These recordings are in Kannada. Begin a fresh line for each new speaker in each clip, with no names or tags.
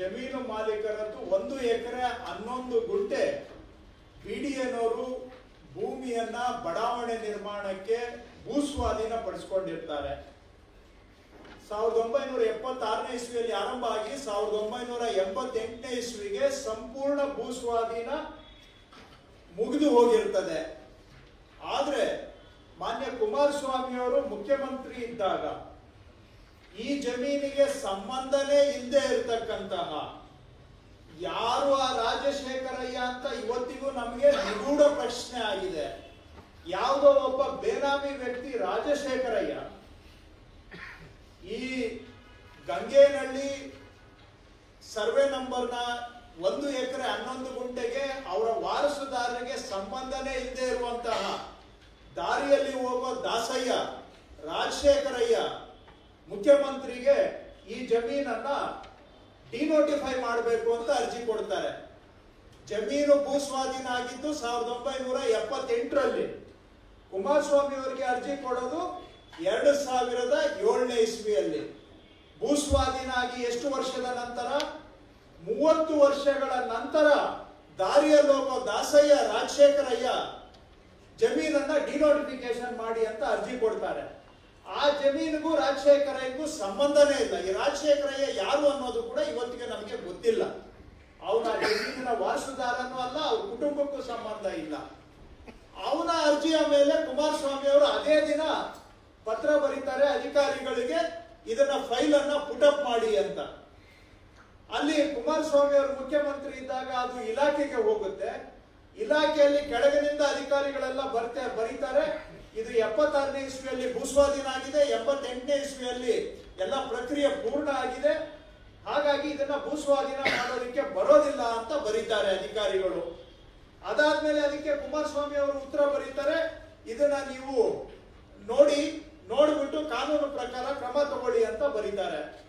ಜಮೀನು ಮಾಲೀಕರದ್ದು ಒಂದು ಎಕರೆ ಹನ್ನೊಂದು ಗುಂಟೆ ಬಿಡಿಎನವರು ಭೂಮಿಯನ್ನ ಬಡಾವಣೆ ನಿರ್ಮಾಣಕ್ಕೆ ಭೂಸ್ವಾಧೀನ ಪಡಿಸ್ಕೊಂಡಿರ್ತಾರೆ. ಸಾವಿರದ ಒಂಬೈನೂರ ಎಪ್ಪತ್ತಾರನೇ ಇಸ್ವಿಯಲ್ಲಿ ಆರಂಭ ಆಗಿ ಸಾವಿರದ ಒಂಬೈನೂರ ಎಂಬತ್ತೆಂಟನೇ ಇಸ್ವಿಗೆ ಸಂಪೂರ್ಣ ಭೂಸ್ವಾಧೀನ ಮುಗಿದು ಹೋಗಿರ್ತದೆ. ಆದರೆ ಮಾನ್ಯ ಕುಮಾರಸ್ವಾಮಿಯವರು ಮುಖ್ಯಮಂತ್ರಿ ಇದ್ದಾಗ ಈ ಜಮೀನಿಗೆ ಸಂಬಂಧನೇ ಇಲ್ಲದೆ ಇರತಕ್ಕಂತಹ ಯಾರು ಆ ರಾಜಶೇಖರಯ್ಯ ಅಂತ ಇವತ್ತಿಗೂ ನಮಗೆ ನಿಗೂಢ ಪ್ರಶ್ನೆ ಆಗಿದೆ. ಯಾವುದೋ ಒಬ್ಬ ಬೇನಾಮಿ ವ್ಯಕ್ತಿ ರಾಜಶೇಖರಯ್ಯ ಈ ಗಂಗೆನಳ್ಳಿ ಸರ್ವೆ ನಂಬರ್ನ ಒಂದು ಎಕರೆ ಹನ್ನೊಂದು ಗುಂಟೆಗೆ ಅವರ ವಾರಸುದಾರರಿಗೆ ಸಂಬಂಧನೇ ಇಲ್ಲದೆ ಇರುವಂತಹ ದಾರಿಯಲ್ಲಿ ಹೋಗೋ ದಾಸಯ್ಯ ರಾಜಶೇಖರಯ್ಯ ಮುಖ್ಯಮಂತ್ರಿಗೆ ಈ ಜಮೀನನ್ನ ಡಿನೋಟಿಫೈ ಮಾಡಬೇಕು ಅಂತ ಅರ್ಜಿ ಕೊಡ್ತಾರೆ. ಜಮೀನು ಭೂಸ್ವಾಧೀನ ಆಗಿದ್ದು ಸಾವಿರದ ಒಂಬೈನೂರ ಎಪ್ಪತ್ತೆಂಟರಲ್ಲಿ ಕುಮಾರಸ್ವಾಮಿ ಅವರಿಗೆ ಅರ್ಜಿ ಕೊಡೋದು ಎರಡು ಸಾವಿರದ ಏಳನೇ ಇಸ್ವಿಯಲ್ಲಿ. ಭೂಸ್ವಾಧೀನ ಆಗಿ ಎಷ್ಟು ವರ್ಷದ ನಂತರ? ಮೂವತ್ತು ವರ್ಷಗಳ ನಂತರ ದಾರಿಯ ಲೋಪ ದಾಸಯ್ಯ, ರಾಜಶೇಖರಯ್ಯ ಜಮೀನನ್ನ ಡಿನೋಟಿಫಿಕೇಶನ್ ಮಾಡಿ ಅಂತ ಅರ್ಜಿ ಕೊಡ್ತಾರೆ. ಆ ಜಮೀನಿಗೂ ರಾಜಶೇಖರಯ್ಯಗೂ ಸಂಬಂಧನೇ ಇಲ್ಲ. ಈ ರಾಜಶೇಖರಯ್ಯ ಯಾರು ಅನ್ನೋದು ಕೂಡ ಇವತ್ತಿಗೆ ನಮಗೆ ಗೊತ್ತಿಲ್ಲ. ಅವನ ಜಮೀನಿನ ವಾರಸುದಾರನೂ ಅಲ್ಲ, ಅವ್ರ ಕುಟುಂಬಕ್ಕೂ ಸಂಬಂಧ ಇಲ್ಲ. ಅವನ ಅರ್ಜಿಯ ಮೇಲೆ ಕುಮಾರಸ್ವಾಮಿ ಅವರು ಅದೇ ದಿನ ಪತ್ರ ಬರೀತಾರೆ ಅಧಿಕಾರಿಗಳಿಗೆ, ಇದನ್ನ ಫೈಲ್ ಅನ್ನ ಪುಟಪ್ ಮಾಡಿ ಅಂತ. ಅಲ್ಲಿ ಕುಮಾರಸ್ವಾಮಿ ಅವರು ಮುಖ್ಯಮಂತ್ರಿ ಇದ್ದಾಗ ಅದು ಇಲಾಖೆಗೆ ಹೋಗುತ್ತೆ. ಇಲಾಖೆಯಲ್ಲಿ ಕೆಳಗಿನಿಂದ ಅಧಿಕಾರಿಗಳೆಲ್ಲ ಬರ್ತೆ ಬರೀತಾರೆ. ಇದು ಎಪ್ಪತ್ತಾರನೇ ಇಸ್ವಿಯಲ್ಲಿ ಭೂಸ್ವಾಧೀನ ಆಗಿದೆ ಎಪ್ಪತ್ತೆಂಟನೇ ಇಸ್ವಿಯಲ್ಲಿ ಎಲ್ಲ ಪ್ರಕ್ರಿಯೆ ಪೂರ್ಣ ಆಗಿದೆ. ಹಾಗಾಗಿ ಇದನ್ನ ಭೂಸ್ವಾಧೀನ ಮಾಡೋದಕ್ಕೆ ಬರೋದಿಲ್ಲ ಅಂತ ಬರೀತಾರೆ ಅಧಿಕಾರಿಗಳು. ಅದಾದ್ಮೇಲೆ ಅದಕ್ಕೆ ಕುಮಾರಸ್ವಾಮಿ ಅವರು ಉತ್ತರ ಬರೀತಾರೆ. ಇದನ್ನ ನೀವು ನೋಡಿ, ನೋಡ್ಬಿಟ್ಟು ಕಾನೂನು ಪ್ರಕಾರ ಕ್ರಮ ತಗೊಳ್ಳಿ ಅಂತ ಬರೀತಾರೆ.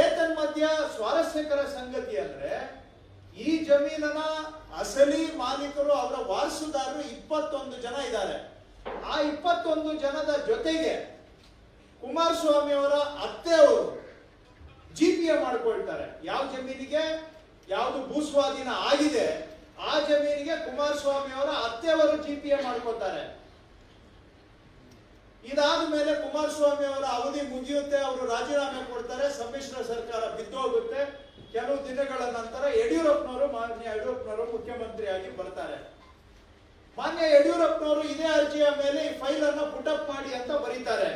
ಏತನ್ಮಧ್ಯ ಸ್ವಾರಸ್ಯಕರ ಸಂಗತಿ ಅಂದ್ರೆ, ಈ ಜಮೀನನ ಅಸಲಿ ಮಾಲೀಕರು, ಅವರ ವಾರಸುದಾರರು ಇಪ್ಪತ್ತೊಂದು ಜನ ಇದ್ದಾರೆ. ಆ ಇಪ್ಪತ್ತೊಂದು ಜನದ ಜೊತೆಗೆ ಕುಮಾರಸ್ವಾಮಿ ಅವರ ಅತ್ತೆ ಅವರು ಜಿ ಪಿ ಮಾಡ್ಕೊಳ್ತಾರೆ. ಯಾವ ಜಮೀನಿಗೆ? ಯಾವುದು ಭೂಸ್ವಾಧೀನ ಆಗಿದೆ, ಆ ಜಮೀನಿಗೆ ಕುಮಾರಸ್ವಾಮಿ ಅವರ ಅತ್ತೆಯವರು ಜಿ ಪಿ ಎ ಮಾಡ್ಕೋತಾರೆ ಇದಾದ ಮೇಲೆ ಕುಮಾರಸ್ವಾಮಿ ಅವರ ಅವಧಿ ಮುಗಿಯುತ್ತೆ, ಅವರು ರಾಜೀನಾಮೆ ಕೊಡ್ತಾರೆ, ಸಮ್ಮಿಶ್ರ ಸರ್ಕಾರ ಬಿದ್ದೋಗುತ್ತೆ. ಕೆಲವು ದಿನಗಳ ನಂತರ ಯಡಿಯೂರಪ್ಪನವರು, ಮಾನ್ಯ ಯಡಿಯೂರಪ್ಪನವರು ಮುಖ್ಯಮಂತ್ರಿಯಾಗಿ ಬರ್ತಾರೆ. ಮಾನ್ಯ ಯಡಿಯೂರಪ್ಪನವರು ಇದೇ ಅರ್ಜಿಯ ಮೇಲೆ ಈ ಫೈಲ್ ಅನ್ನು ಪುಟಪ್ ಮಾಡಿ ಅಂತ ಬರೀತಾರೆ.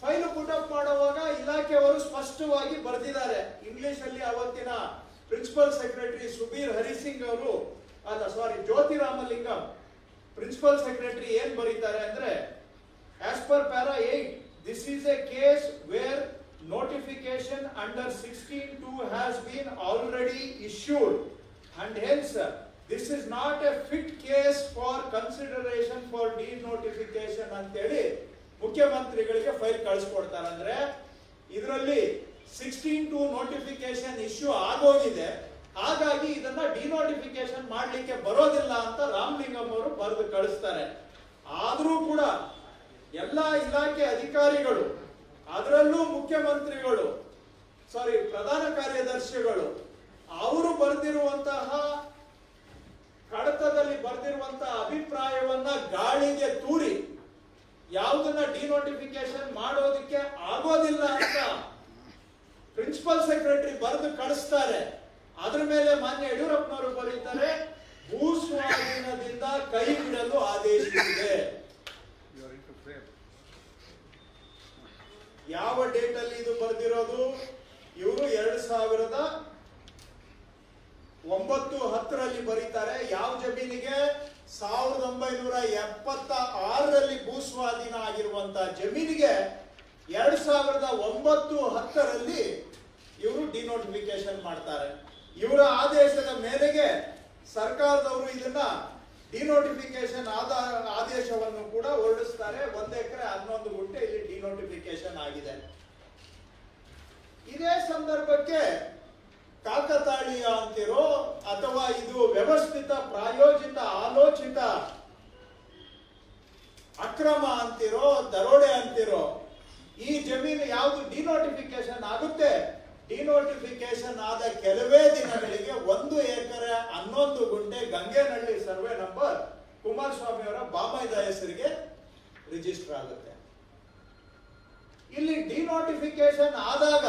ಫೈಲ್ ಪುಟಪ್ ಮಾಡುವಾಗ ಇಲಾಖೆಯವರು ಸ್ಪಷ್ಟವಾಗಿ ಬರೆದಿದ್ದಾರೆ. ಇಂಗ್ಲಿಷ್ ಅಲ್ಲಿ ಅವತ್ತಿನ ಪ್ರಿನ್ಸಿಪಲ್ ಸೆಕ್ರೆಟರಿ ಸುಬೀರ್ ಹರಿಸಿಂಗ್ ಅವರು, ಅಲ್ಲ sorry Jyoti Ramalingam principal secretary ಏನ್ ಬರೀತಾರೆ ಅಂದ್ರೆ as per para eight this is a case where notification under sixteen two has been already issued and hence this is not a fit case for consideration for the notification ಅಂತೇಳಿ ಮುಖ್ಯಮಂತ್ರಿಗಳಿಗೆ ಫೈಲ್ ಕಳಿಸ್ಕೊಡ್ತಾರೆ ಅಂದ್ರೆ ಇದರಲ್ಲಿ ಸಿಕ್ಸ್ಟೀನ್ ಟು ನೋಟಿಫಿಕೇಶನ್ ಇಶ್ಯೂ ಆಗೋಗಿದೆ. ಹಾಗಾಗಿ ಇದನ್ನ ಡಿನೋಟಿಫಿಕೇಶನ್ ಮಾಡಲಿಕ್ಕೆ ಬರೋದಿಲ್ಲ ಅಂತ ರಾಮಲಿಂಗಂ ಅವರು ಬರೆದು ಕಳಿಸ್ತಾರೆ. ಆದರೂ ಕೂಡ ಎಲ್ಲ ಇಲಾಖೆ ಅಧಿಕಾರಿಗಳು, ಅದರಲ್ಲೂ ಮುಖ್ಯಮಂತ್ರಿಗಳು ಸಾರಿ ಪ್ರಧಾನ ಕಾರ್ಯದರ್ಶಿಗಳು, ಅವರು ಬರೆದಿರುವಂತಹ ಕಡತದಲ್ಲಿ ಬರೆದಿರುವಂತಹ ಅಭಿಪ್ರಾಯವನ್ನ ಗಾಳಿಗೆ ತೂರಿ ಯಾವುದನ್ನ ಡಿನೋಟಿಫಿಕೇಶನ್ ಮಾಡೋದಕ್ಕೆ ಆಗೋದಿಲ್ಲ ಅಂತ ಪ್ರಿನ್ಸಿಪಲ್ ಸೆಕ್ರೆಟರಿ ಬರೆದು ಕಳಿಸ್ತಾರೆ. ಅದ್ರ ಮೇಲೆ ಮಾನ್ಯ ಯಡಿಯೂರಪ್ಪನವರು ಬರೀತಾರೆ, ಭೂಸ್ವಾಧೀನದಿಂದ ಕೈ ಬಿಡಲು ಆದೇಶಿಸಿದೆ ಯಾವ ಡೇಟ್ ಅಲ್ಲಿ ಇದು ಬರೆದಿರೋದು? ಇವರು ಎರಡ್ ಸಾವಿರದ ಒಂಬತ್ತು ಹತ್ತರಲ್ಲಿ ಬರೀತಾರೆ. ಯಾವ ಜಮೀನಿಗೆ? ಸಾವಿರದ ಒಂಬೈನೂರ ಎಪ್ಪತ್ತ ಆರರಲ್ಲಿ ಭೂಸ್ವಾಧೀನ ಆಗಿರುವಂತಹ ಜಮೀನಿಗೆ ಎರಡ್ ಸಾವಿರದ ಒಂಬತ್ತು ಹತ್ತರಲ್ಲಿ ಇವರು ಡಿನೋಟಿಫಿಕೇಶನ್ ಮಾಡ್ತಾರೆ. ಇವರ ಆದೇಶದ ಮೇರೆಗೆ ಸರ್ಕಾರದವರು ಇದನ್ನ ಡಿನೋಟಿಫಿಕೇಶನ್ ಆದ, ಆದೇಶವನ್ನು ಕೂಡ ಹೊರಡಿಸ್ತಾರೆ. ಒಂದು ಎಕರೆ ಹನ್ನೊಂದು ಗುಂಟೆ ಇಲ್ಲಿ ಡಿನೋಟಿಫಿಕೇಶನ್ ಆಗಿದೆ. ಇದೇ ಸಂದರ್ಭಕ್ಕೆ ಕಾಕತಾಳೀಯ ಅಂತಿರೋ ಅಥವಾ ಇದು ವ್ಯವಸ್ಥಿತ ಪ್ರಾಯೋಜಿತ ಆಲೋಚಿತ ಅಕ್ರಮ ಅಂತಿರೋ, ದರೋಡೆ ಅಂತಿರೋ, ಈ ಜಮೀನು ಯಾವುದು ಡಿನೋಟಿಫಿಕೇಶನ್ ಆಗುತ್ತೆ? ಡಿನೋಟಿಫಿಕೇಶನ್ ಆದ ಕೆಲವೇ ದಿನಗಳಿಗೆ ಒಂದು ಎಕರೆ ಹನ್ನೊಂದು ಗುಂಟೆ ಗಂಗೆನಹಳ್ಳಿ ಸರ್ವೆ ನಂಬರ್ ಕುಮಾರಸ್ವಾಮಿ ಅವರ ಬಾಮೈದ ಹೆಸರಿಗೆ ರಿಜಿಸ್ಟರ್ ಆಗುತ್ತೆ. ಇಲ್ಲಿ ಡಿನೋಟಿಫಿಕೇಶನ್ ಆದಾಗ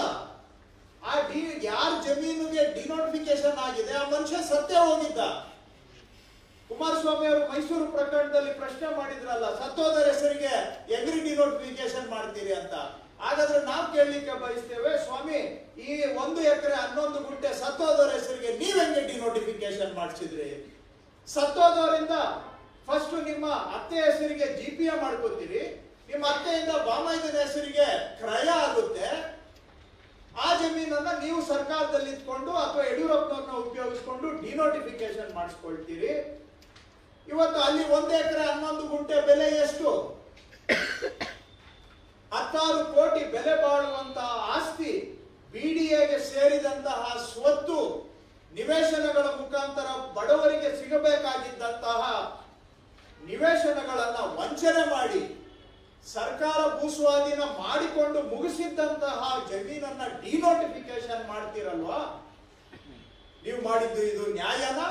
ಆ ಡಿ, ಯಾರ ಜಮೀನಿಗೆ ಡಿನೋಟಿಫಿಕೇಶನ್ ಆಗಿದೆ, ಆ ಮನುಷ್ಯ ಸತ್ತೇ ಹೋಗಿದ್ದ. ಕುಮಾರಸ್ವಾಮಿ ಅವರು ಮೈಸೂರು ಪ್ರಕರಣದಲ್ಲಿ ಪ್ರಶ್ನೆ ಮಾಡಿದ್ರಲ್ಲ ಸತ್ತೋದರ ಹೆಸರಿಗೆ ಎಗ್ರಿ ಡಿನೋಟಿಫಿಕೇಶನ್ ಮಾಡ್ತೀರಿ ಅಂತ. ಹಾಗಾದ್ರೆ ನಾವು ಕೇಳಲಿಕ್ಕೆ ಬಯಸ್ತೇವೆ, ಸ್ವಾಮಿ, ಈ ಒಂದು ಎಕರೆ ಹನ್ನೊಂದು ಗುಂಟೆ ಸತ್ತೋದರ ಹೆಸರಿಗೆ ನೀವ್ ಹೆಂಗೆ ಡಿನೋಟಿಫಿಕೇಶನ್ ಮಾಡಿಸಿದ್ರಿ? ಸತ್ತೋದವರಿಂದ ಫಸ್ಟ್ ನಿಮ್ಮ ಅತ್ತೆ ಹೆಸರಿಗೆ ಜಿ ಪಿ ಎ ಮಾಡ್ಕೋತೀರಿ, ನಿಮ್ಮ ಅತ್ತೆಯಿಂದ ಬಾಮಾಯ್ದನ ಹೆಸರಿಗೆ ಕ್ರಯ ಆಗುತ್ತೆ ಆ ಜಮೀನನ್ನ ನೀವು ಸರ್ಕಾರದಲ್ಲಿ ಇದ್ಕೊಂಡು ಅಥವಾ ಯಡಿಯೂರಪ್ಪನವ್ರನ್ನ ಉಪಯೋಗಿಸ್ಕೊಂಡು ಡಿನೋಟಿಫಿಕೇಶನ್ ಮಾಡಿಸ್ಕೊಳ್ತೀರಿ. ಇವತ್ತು ಅಲ್ಲಿ ಒಂದು ಎಕರೆ ಹನ್ನೊಂದು ಗುಂಟೆ ಬೆಲೆ ಎಷ್ಟು? ಹತ್ತಾರು ಕೋಟಿ ಬೆಲೆ ಬಾಳುವಂತಹ ಆಸ್ತಿ ಬಿಡಿಎಗೆ ಸೇರಿದಂತಹ ಸ್ವತ್ತು ನಿವೇಶನಗಳ ಮುಖಾಂತರ ಬಡವರಿಗೆ ಸಿಗಬೇಕಾಗಿದ್ದಂತಹ ನಿವೇಶನಗಳನ್ನ ವಂಚನೆ ಮಾಡಿ ಸರ್ಕಾರ ಭೂಸ್ವಾಧೀನ ಮಾಡಿಕೊಂಡು ಮುಗಿಸಿದ್ದಂತಹ ಜಮೀನನ್ನ ಡಿನೋಟಿಫಿಕೇಶನ್ ಮಾಡ್ತೀರಲ್ವಾ? ನೀವು ಮಾಡಿದ್ದು ಇದು ನ್ಯಾಯನ,